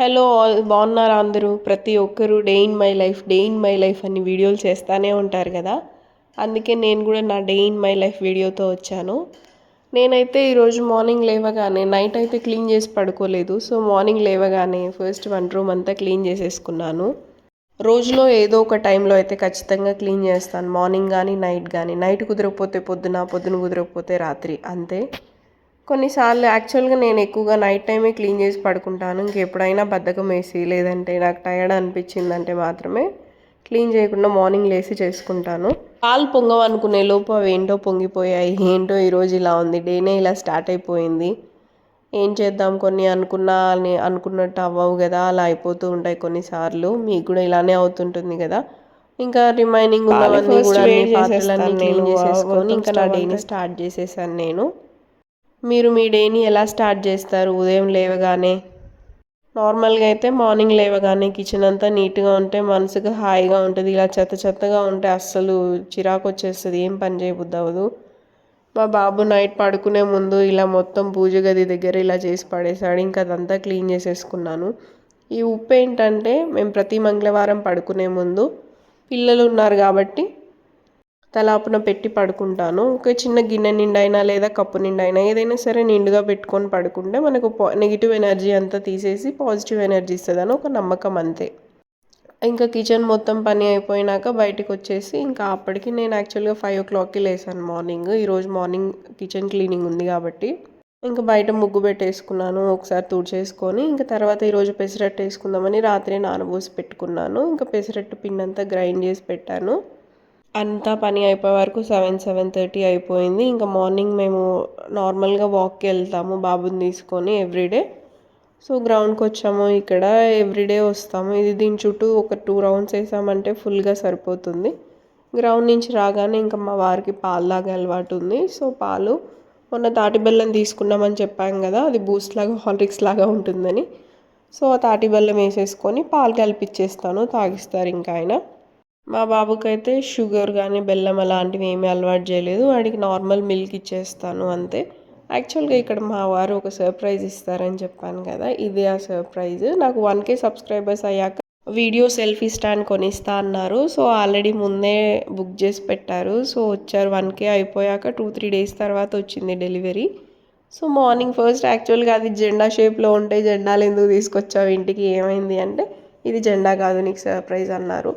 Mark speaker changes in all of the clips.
Speaker 1: Hello all బాగున్నారు అందరూ? ప్రతి ఒక్కరు day in my life day in my life అని వీడియోలు చేస్తూనే ఉంటారు కదా? అందుకే నేను కూడా నా డే ఇన్ మై లైఫ్ వీడియోతో వచ్చాను. నేనైతే ఈరోజు మార్నింగ్ లేవగానే నైట్ అయితే క్లీన్ చేసి పడుకోలేదు. సో మార్నింగ్ లేవగానే ఫస్ట్ వన్ రూమ్ అంతా క్లీన్ చేసేసుకున్నాను. రోజులో ఏదో ఒక టైంలో అయితే ఖచ్చితంగా క్లీన్ చేస్తాను. మార్నింగ్ కానీ నైట్ కానీ నైట్ కుదరకపోతే పొద్దున పొద్దున కుదరకపోతే రాత్రి. అంతే. కొన్నిసార్లు యాక్చువల్గా నేను ఎక్కువగా నైట్ టైమే క్లీన్ చేసి పడుకుంటాను. ఇంకెప్పుడైనా బద్ధకం వేసి లేదంటే నాకు టైర్డ్ అనిపించిందంటే మాత్రమే క్లీన్ చేయకుండా మార్నింగ్ లేసి చేసుకుంటాను. పాలు పొంగవనుకునే లోపు అవి ఏంటో పొంగిపోయాయి. ఏంటో ఈరోజు ఇలా ఉంది. డేనే ఇలా స్టార్ట్ అయిపోయింది. ఏం చేద్దాం? కొన్ని అనుకున్నా అని అనుకున్నట్టు అవ్వవు కదా. అలా అయిపోతూ ఉంటాయి కొన్నిసార్లు. మీకు కూడా ఇలానే అవుతుంటుంది కదా. ఇంకా రిమైనింగ్ ఉన్నవన్నీ కూడా పాత్రలన్నీ క్లీన్ చేసేసుకొని ఇంకా నా డేని స్టార్ట్ చేసేసాను నేను. మీరు మీ డేని ఎలా స్టార్ట్ చేస్తారు? ఉదయం లేవగానే. నార్మల్గా అయితే మార్నింగ్ లేవగానే కిచెన్ అంతా నీట్గా ఉంటే మనసుకు హాయిగా ఉంటుంది. ఇలా చెత్త చెత్తగా ఉంటే అస్సలు చిరాకు వచ్చేస్తుంది. ఏం పని చేయబుద్ది అవ్వదు. మా బాబు నైట్ పడుకునే ముందు ఇలా మొత్తం పూజ గది దగ్గర ఇలా చేసి పడేశాడు. ఇంకా అదంతా క్లీన్ చేసేసుకున్నాను. ఈ ఉప్పు ఏంటంటే మేము ప్రతి మంగళవారం పడుకునే ముందు పిల్లలు ఉన్నారు కాబట్టి తలాపున పెట్టి పడుకుంటాను. ఒక చిన్న గిన్నె నిండైనా లేదా కప్పు నిండైనా ఏదైనా సరే నిండుగా పెట్టుకొని పడుకుంటే మనకు నెగిటివ్ ఎనర్జీ అంతా తీసేసి పాజిటివ్ ఎనర్జీ ఇస్తుందని ఒక నమ్మకం అంతే. ఇంకా కిచెన్ మొత్తం పని అయిపోయినాక బయటకు వచ్చేసి ఇంకా అప్పటికి నేను యాక్చువల్గా ఫైవ్ ఓ క్లాక్కి లేసాను మార్నింగ్. ఈరోజు మార్నింగ్ కిచెన్ క్లీనింగ్ ఉంది కాబట్టి. ఇంకా బయట ముగ్గు పెట్టేసుకున్నాను ఒకసారి తుడిచేసుకొని ఇంకా తర్వాత ఈరోజు పెసరట్టు వేసుకుందామని రాత్రి నానబోసి పెట్టుకున్నాను. ఇంకా పెసరట్టు పిండి అంతా గ్రైండ్ చేసి పెట్టాను. అంతా పని అయిపోయే వరకు సెవెన్ సెవెన్ థర్టీ అయిపోయింది. ఇంకా మార్నింగ్ మేము నార్మల్గా వాక్కి వెళ్తాము బాబుని తీసుకొని ఎవ్రీడే సో గ్రౌండ్కి వచ్చాము ఇక్కడ. ఎవ్రీడే వస్తాము. ఇది దీని చుట్టూ ఒక టూ రౌండ్స్ వేసామంటే ఫుల్గా సరిపోతుంది. గ్రౌండ్ నుంచి రాగానే ఇంకా మా వారికి పాలు లాగా అలవాటు ఉంది. సో పాలు మొన్న తాటి బెల్లం తీసుకున్నామని చెప్పాం కదా అది బూస్ట్ లాగా హార్లిక్స్ లాగా ఉంటుందని. సో ఆ తాటి బెల్లం వేసేసుకొని పాలు కలిపిచ్చేస్తాను తాగిస్తారు ఇంకా ఆయన. మా బాబుకి అయితే షుగర్ కానీ బెల్లం అలాంటివి ఏమీ అలవాటు చేయలేదు. వాడికి నార్మల్ మిల్క్ ఇచ్చేస్తాను అంతే. యాక్చువల్గా ఇక్కడ మా వారు ఒక సర్ప్రైజ్ ఇస్తారని చెప్పాను కదా ఇదే ఆ సర్ప్రైజ్. నాకు వన్ కే సబ్స్క్రైబర్స్ అయ్యాక వీడియో సెల్ఫీ స్టాండ్ కొనిస్తా అన్నారు. సో ఆల్రెడీ ముందే బుక్ చేసి పెట్టారు. సో వచ్చారు వన్ కే అయిపోయాక టూ త్రీ డేస్ తర్వాత వచ్చింది డెలివరీ. సో మార్నింగ్ ఫస్ట్ యాక్చువల్గా అది జెండా షేప్లో ఉంటే జెండాలు ఎందుకు తీసుకొచ్చావు ఇంటికి? ఏమైంది అంటే ఇది జెండా కాదు నీకు సర్ప్రైజ్ అన్నారు.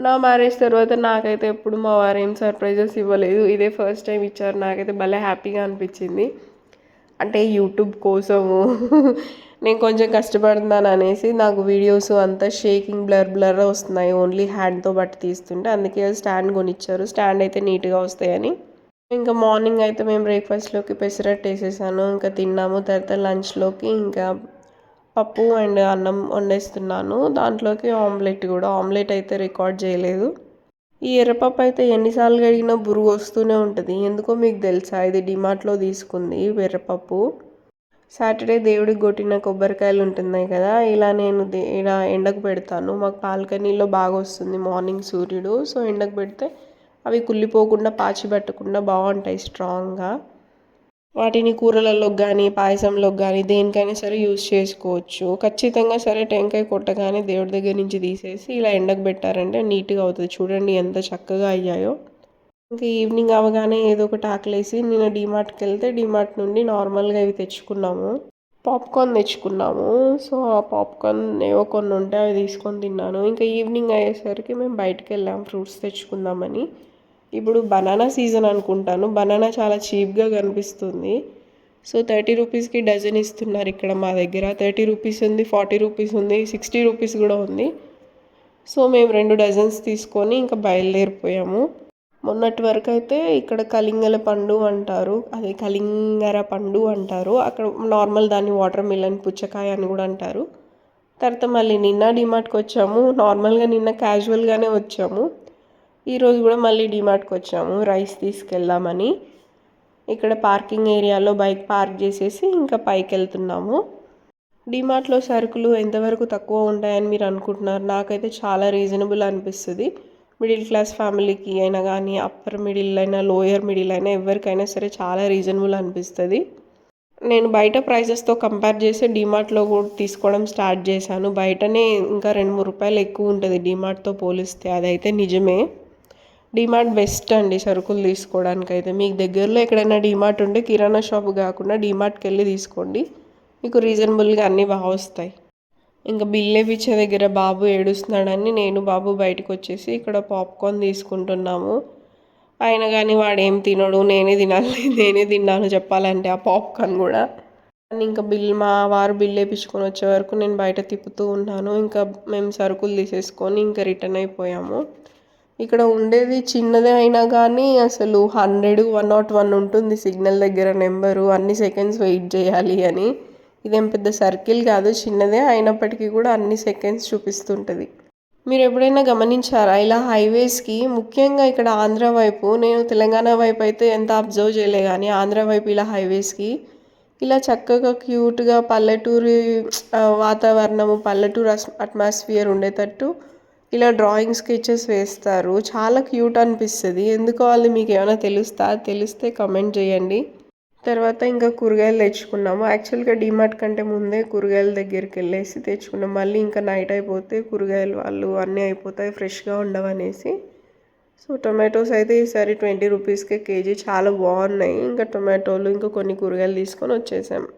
Speaker 1: నా మ్యారేజ్ తర్వాత నాకైతే ఎప్పుడు మా వారు ఏం సర్ప్రైజెస్ ఇవ్వలేదు. ఇదే ఫస్ట్ టైం ఇచ్చారు. నాకైతే భలే హ్యాపీగా అనిపించింది. అంటే యూట్యూబ్ కోసము. నేను కొంచెం కష్టపడుతున్నాను అనేసి నాకు వీడియోస్ అంతా షేకింగ్ బ్లర్ బ్లర్ వస్తున్నాయి. ఓన్లీ హ్యాండ్తో బట్టి తీస్తుంటే అందుకే స్టాండ్ కొనిచ్చారు. స్టాండ్ అయితే నీట్గా వస్తాయని. ఇంకా మార్నింగ్ అయితే మేము బ్రేక్ఫాస్ట్లోకి పెసరట్టు వేసేసాను. ఇంకా తిన్నాము. తర్వాత లంచ్లోకి ఇంకా పప్పు అండ్ అన్నం వండేస్తున్నాను. దాంట్లోకి ఆమ్లెట్ కూడా. ఆమ్లెట్ అయితే రికార్డ్ చేయలేదు. ఈ ఎర్రపప్పు అయితే ఎన్నిసార్లు కడిగినా బురుగు వస్తూనే ఉంటుంది. ఎందుకో మీకు తెలుసా? ఇది డిమార్ట్లో తీసుకుంది ఎర్రపప్పు. సాటర్డే దేవుడికి కొట్టిన కొబ్బరికాయలు ఉంటున్నాయి కదా? ఇలా నేను ఇలా ఎండకు పెడతాను. మాకు బాల్కనీలో బాగా వస్తుంది మార్నింగ్ సూర్యుడు. సో ఎండకు పెడితే అవి కుళ్ళిపోకుండా పాచి పట్టకుండా బాగుంటాయి స్ట్రాంగ్గా. వాటిని కూరలలో కానీ పాయసంలో కానీ దేనికైనా సరే యూజ్ చేసుకోవచ్చు. ఖచ్చితంగా సరే టెంకాయ కొట్టగానే దేవుడి దగ్గర నుంచి తీసేసి ఇలా ఎండకు పెట్టారంటే నీట్గా అవుతుంది. చూడండి ఎంత చక్కగా అయ్యాయో. ఇంకా ఈవినింగ్ అవగానే ఏదో ఒకటి ఆకలేసి నేను డీమార్ట్కి వెళ్తే డీమార్ట్ నుండి నార్మల్గా ఇవి తెచ్చుకున్నాము. పాప్కార్న్ తెచ్చుకున్నాము. సో ఆ పాప్కార్న్ ఏవో కొన్ని ఉంటే అవి తీసుకొని తిన్నాను. ఇంకా ఈవినింగ్ అయ్యేసరికి మేము బయటకు వెళ్ళాము ఫ్రూట్స్ తెచ్చుకుందామని. ఇప్పుడు బనానా సీజన్ అనుకుంటాను. బనానా చాలా చీప్గా కనిపిస్తుంది. సో థర్టీ రూపీస్కి డజన్ ఇస్తున్నారు ఇక్కడ మా దగ్గర. థర్టీ రూపీస్ ఉంది ఫార్టీ రూపీస్ ఉంది సిక్స్టీ రూపీస్ కూడా ఉంది. సో మేము రెండు డజన్స్ తీసుకొని ఇంకా బయలుదేరిపోయాము. మొన్నటి వరకు అయితే ఇక్కడ కలింగల పండు అంటారు అదే కలింగర పండు అంటారు. అక్కడ నార్మల్ దాన్ని వాటర్ మిలన్ పుచ్చకాయ అని కూడా అంటారు. తర్వాత మళ్ళీ నిన్న డిమార్ట్కి వచ్చాము. నార్మల్గా నిన్న క్యాజువల్గానే వచ్చాము. ఈరోజు కూడా మళ్ళీ డిమార్ట్కి వచ్చాము. రైస్ తీసుకెళ్దామని. ఇక్కడ పార్కింగ్ ఏరియాలో బైక్ పార్క్ చేసేసి ఇంకా పైకి వెళ్తున్నాము. డిమార్ట్లో సరుకులు ఎంతవరకు తక్కువ ఉంటాయని మీరు అనుకుంటున్నారు? నాకైతే చాలా రీజనబుల్ అనిపిస్తుంది. మిడిల్ క్లాస్ ఫ్యామిలీకి అయినా కానీ అప్పర్ మిడిల్ అయినా లోయర్ మిడిల్ అయినా ఎవరికైనా సరే చాలా రీజనబుల్ అనిపిస్తుంది. నేను బయట ప్రైజెస్తో కంపేర్ చేసి డీమార్ట్లో కూడా తీసుకోవడం స్టార్ట్ చేశాను. బయటనే ఇంకా రెండు మూడు రూపాయలు ఎక్కువ ఉంటుంది డీమార్ట్తో పోలిస్తే. అదైతే నిజమే. డిమార్ట్ బెస్ట్ అండి సరుకులు తీసుకోవడానికి అయితే మీకు దగ్గరలో ఎక్కడైనా డీమార్ట్ ఉంటే కిరాణా షాప్ కాకుండా డిమార్ట్కి వెళ్ళి తీసుకోండి. మీకు రీజనబుల్గా అన్నీ బాగా వస్తాయి. ఇంకా బిల్ పిచ్చే దగ్గర బాబు ఏడుస్తున్నాడని నేను బాబు బయటకు వచ్చేసి ఇక్కడ పాప్కార్న్ తీసుకుంటున్నాము. అయినా కానీ వాడు ఏం తినడు నేనే తినాలి నేనే తిన్నాను చెప్పాలంటే ఆ పాప్కార్న్ కూడా. అని ఇంకా బిల్ మా వారు బిల్ వేయించుకొని వచ్చే వరకు నేను బయట తిప్పుతూ ఉన్నాను. ఇంకా మేము సరుకులు తీసేసుకొని ఇంకా రిటర్న్ అయిపోయాము. ఇక్కడ ఉండేది చిన్నదే అయినా కానీ అసలు హండ్రెడ్ వన్ నాట్ వన్ ఉంటుంది సిగ్నల్ దగ్గర నెంబరు అన్ని సెకండ్స్ వెయిట్ చేయాలి అని. ఇదేం పెద్ద సర్కిల్ కాదు చిన్నదే అయినప్పటికీ కూడా అన్ని సెకండ్స్ చూపిస్తుంటుంది. మీరు ఎప్పుడైనా గమనించారా ఇలా హైవేస్కి ముఖ్యంగా ఇక్కడ ఆంధ్ర వైపు నేను తెలంగాణ వైపు అయితే ఎంత అబ్జర్వ్ చేయలే కానీ ఆంధ్ర వైపు ఇలా హైవేస్కి ఇలా చక్కగా క్యూట్గా పల్లెటూరి వాతావరణము పల్లెటూరు అట్మాస్ఫియర్ ఉండేటట్టు ఇలా డ్రాయింగ్ స్కెచెస్ వేస్తారు. చాలా క్యూట్ అనిపిస్తుంది. ఎందుకో వాళ్ళు మీకు ఏమైనా తెలుస్తా? తెలిస్తే కమెంట్ చేయండి. తర్వాత ఇంకా కూరగాయలు తెచ్చుకున్నాము. యాక్చువల్గా డిమార్ట్ కంటే ముందే కూరగాయల దగ్గరికి వెళ్ళేసి తెచ్చుకున్నాం. మళ్ళీ ఇంకా నైట్ అయిపోతే కూరగాయలు వాళ్ళు అన్నీ అయిపోతాయి ఫ్రెష్గా ఉండవనేసి. సో టొమాటోస్ అయితే ఈసారి ట్వంటీ రూపీస్కే కేజీ. చాలా బాగున్నాయి. ఇంకా టొమాటోలు ఇంకా కొన్ని కూరగాయలు తీసుకొని వచ్చేసాము